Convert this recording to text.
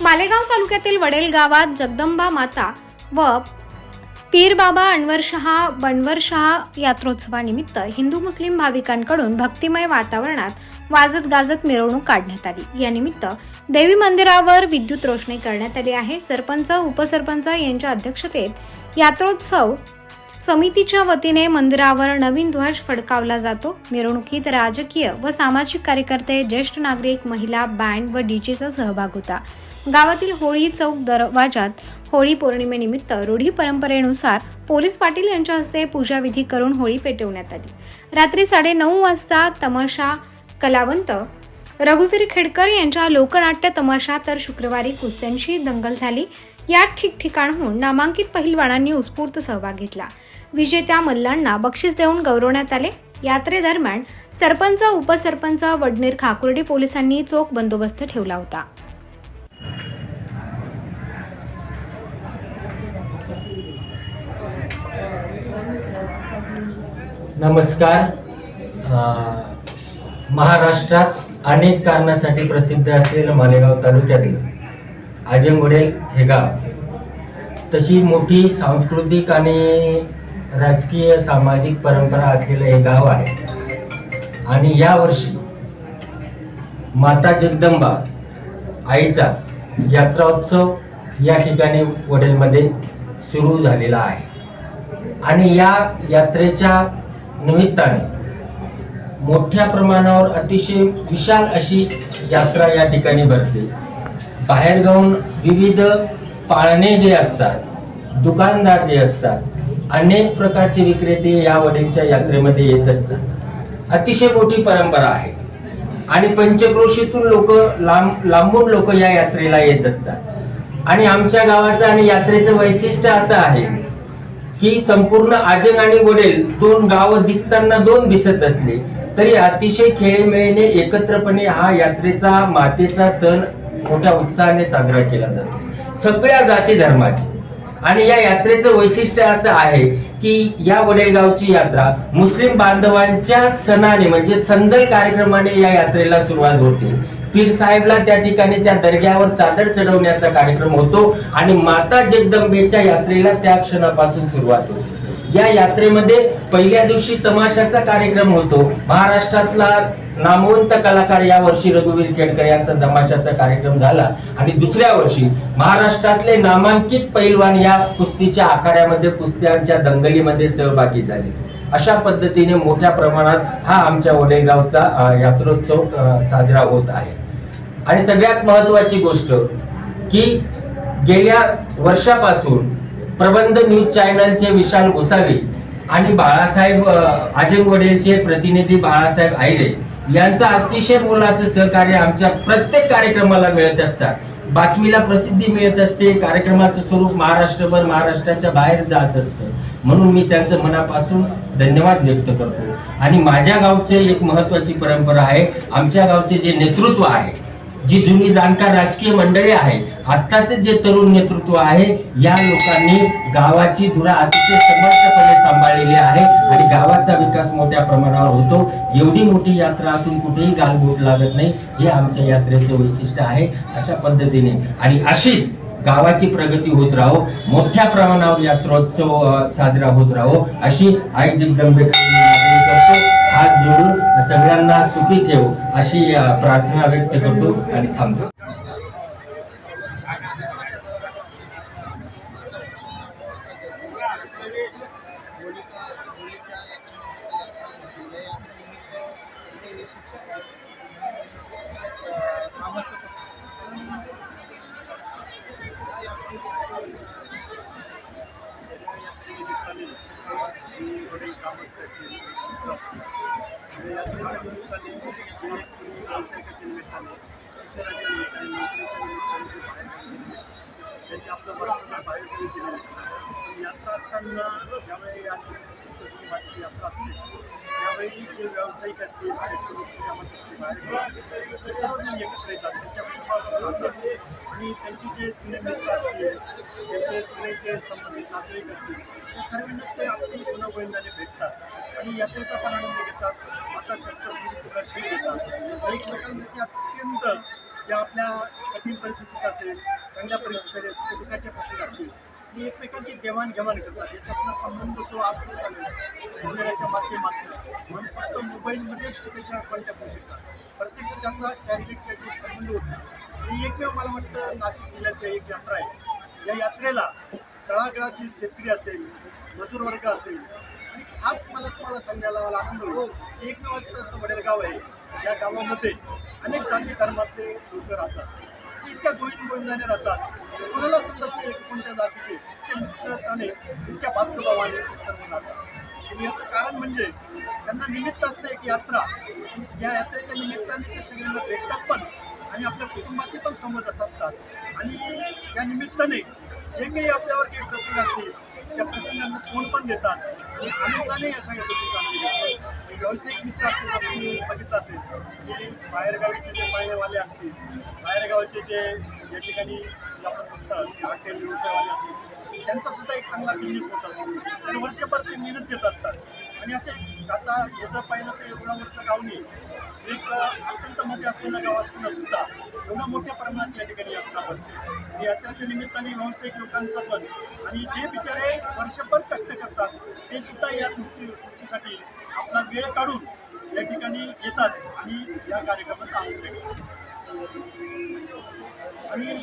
मालेगाव तालुक्यातील वडेल गावात जगदंबा माता व पीरबाबा अनवरशहा बनवरशहा यात्रोत्सवानिमित्त हिंदू मुस्लिम भाविकांकडून भक्तिमय वातावरणात वाजत गाजत मिरवणूक काढण्यात आली. यानिमित्त देवी मंदिरावर विद्युत रोषणाई करण्यात आली आहे. सरपंच उपसरपंच यांच्या अध्यक्षतेत यात्रोत्सव समितीच्या वतीने मंदिरावर नवीन ध्वज फडकावला जातो. मिरवणुकीत राजकीय व सामाजिक कार्यकर्ते ज्येष्ठ नागरिक महिला बँड व डीजेचा सहभाग होता. गावातील होळी चौक दरवाजात होळी पौर्णिमेनिमित्त रूढी परंपरेनुसार पोलीस पाटील यांच्या हस्ते पूजाविधी करून होळी पेटवण्यात आली. रात्री साडेनऊ वाजता तमाशा कलावंत रघुवीर खेडकर यांच्या लोकनाट्य तमाशा तर शुक्रवारी कुस्त्यांची दंगल झाली. या ठिकठिकाणहून नामांकित पहिलवानांनी उत्स्फूर्त सहभाग घेतला. विजेत्या मल्लांना बक्षीस देऊन गौरवण्यात आले. यात्रेदरम्यान सरपंच उपसरपंच वडनेर खाकुर्डी पोलिसांनी चोख बंदोबस्त ठेवला होता. नमस्कार. महाराष्ट्रात अनेक कारणासाठी प्रसिद्ध असलेलं मालेगाव तालुक्यातलं आजंगवडेल हे गाव. तशी मोठी सांस्कृतिक आणि राजकीय सामाजिक परंपरा असलेलं हे गाव आहे. आणि यावर्षी माता जगदंबा आईचा यात्रोत्सव या ठिकाणी वडेलमध्ये सुरू झालेला आहे. आणि या यात्रेच्या निमित्ताने मोठ्या प्रमाणावर अतिशय विशाल अशी यात्रा या ठिकाणी भरते. बाहेरगावून विविध पाळणे जे असतात दुकानदार जे असतात अनेक प्रकारचे विक्रेते या वडीलच्या यात्रेमध्ये येत असतात. अतिशय मोठी परंपरा आहे. आणि पंचक्रोशीतून लोक लांब लांबून लोक या यात्रेला येत असतात. आणि आमच्या गावाचं आणि यात्रेचं वैशिष्ट्य असं आहे की संपूर्ण आजंग आणि वडील दोन गावं दिसताना दोन दिसत असले तरी अतिशय खेळीमेळीने एकत्रपणे हा यात्रेचा मातेचा सण मोठ्या उत्साहाने साजरा केला जातो. सगळ्या जाती धर्माची. आणि या यात्रेचं वैशिष्ट्य असं आहे की या वडेलगावची यात्रा मुस्लिम बांधवांच्या सणाने म्हणजे संदल कार्यक्रमाने या यात्रेला सुरुवात होते. पीर साहेबला त्या ठिकाणी त्या दर्ग्यावर चादर चढवण्याचा कार्यक्रम होतो आणि माता जगदंबेच्या यात्रेला त्या क्षणापासून सुरुवात होते. या यात्रेमध्ये पहिल्या दिवशी तमाशाचा कार्यक्रम होतो. महाराष्ट्रातला नामवंत कलाकार या वर्षी रघुवीर केडकर यांचा तमाशाचा कार्यक्रम झाला. आणि दुसऱ्या वर्षी महाराष्ट्रातले नामांकित पैलवान या कुस्तीच्या आखाड्यामध्ये कुस्त्यांच्या दंगलीमध्ये सहभागी झाले. अशा पद्धतीने मोठ्या प्रमाणात हा आमच्या वडेगावचा यात्रोत्सव साजरा होत आहे. आणि सगळ्यात महत्वाची गोष्ट की गेल्या वर्षापासून प्रबंध न्यूज चॅनलचे विशाल गोसावी आणि बाळासाहेब अ, प्रतिनिधी बाळासाहेब आहिरे यांचं अतिशय मोलाचं सहकार्य आमच्या प्रत्येक कार्यक्रमाला मिळत असतात. बातमीला प्रसिद्धी मिळत असते कार्यक्रमाचं स्वरूप महाराष्ट्रभर महाराष्ट्राच्या बाहेर जात असतं. म्हणून मी त्यांचं मनापासून धन्यवाद व्यक्त करतो. आणि माझ्या गावचे एक महत्वाची परंपरा आहे आमच्या गावचे जे नेतृत्व आहे जी जुनी जाणकार राजकीय मंडळी आहे आत्ताचे जे तरुण नेतृत्व आहे या लोकांनी गावाची धुरा अतिशय समर्थपणे सांभाळलेली आहे आणि गावाचा विकास मोठ्या प्रमाणावर होतो. एवढी मोठी यात्रा असून कुठेही गालबोट लागत नाही. हे आमच्या यात्रेचं वैशिष्ट्य आहे अशा पद्धतीने. आणि अशीच गावाची प्रगती होत राहो मोठ्या प्रमाणावर यात्रोत्सव साजरा होत राहो अशी आई जगदंबेकडे हात जोडून सगळ्यांना सुखी ठेव अशी प्रार्थना व्यक्त करतो आणि थांबतो. यात्रेच्या निमित्ताने जे व्यावसायिकाच्या निमित्ताने शिक्षणाच्या निमित्ताने त्यांनी आपलं वस्त्र बाहेर पण यात्रा असताना ज्यावेळी या ठिकाणी यात्रा असते. त्यावेळी जे व्यावसायिक असतील शैक्षणिक कामात असतील बाहेर ते सर्वजण एकत्र येतात. त्यांच्या आणि त्यांचे जे जुने मित्र असतील त्यांचे जुने जे संबंधित नागरिक असतील त्या सर्वांना ते आपली गुणगोविंदाने भेटतात आणि यात्रेचा पण आनंद घेतात. आता शस्त्रक्रियेचे दर्शन घेतात. एकमेकांविषयी अत्यंत ज्या आपल्या कठीण परिस्थितीत असेल चांगल्या परिस्थितीत असेल सुखदुःखाचे प्रसंग असतील ती एकमेकांची देवाणघेवाण करतात. याच्यातला संबंध तो आपण इंटरनेटच्या माध्यमातून. म्हणून फक्त मोबाईलमध्येच त्याच्या कॉन्टॅक्ट होऊ शकतात. प्रत्यक्ष त्याचा शारीरिक त्याचे संबंध होत नाही. ही एकमेव मला वाटतं नाशिक जिल्ह्याची एक यात्रा आहे. या यात्रेला तळागळातील शेतकरी असेल मजूरवर्ग असेल आणि खास मला तुम्हाला सांगायला मला आनंद होतो एकमेव असं असं वडेल गाव आहे. या गावामध्ये अनेक जाती धर्मातले लोक राहतात. ते इतक्या गोविंद गोविंदाने राहतात. कोणाला समजत नाही की कोणत्या जातीचे ते मित्रताने इतक्या भातृभावाने सर्व राहतात. आणि याचं कारण म्हणजे त्यांना निमित्त असतं एक यात्रा. या यात्रेच्या निमित्ताने ते सगळ्यांना भेटतात पण आणि आपल्या कुटुंबाशी पण संबंध साधतात. आणि या निमित्ताने जे काही आपल्यावर काही प्रसंग असतील त्या प्रसंगांना फोन पण देतात. आणि या सगळ्या गोष्टी चालू व्यावसायिक मित्र असतील बघितलं असेल की बाहेरगावीचे जे पाळणेवाले असतील बाहेरगावचे जे या ठिकाणी आपण बघतात की हॉटेल व्यवसायवाले असतील त्यांचा सुद्धा एक चांगला बिझनेस होत असतो. वर्षभर ते मेहनत घेत असतात. आणि असे आता याचं पाहिलं तर एवढावरचं गाव नाही. एक अत्यंत मध्ये असलेलं गाव सुद्धा एवढ्या मोठ्या प्रमाणात या ठिकाणी यात्रा भरते. यात्रेच्या निमित्ताने व्यावसायिक लोकांचं पण आणि जे बिचारे वर्षभर कष्ट करतात ते सुद्धा या गोष्टी आपला वेळ काढून या ठिकाणी येतात आणि या कार्यक्रमाचा आनंद घेतात आणि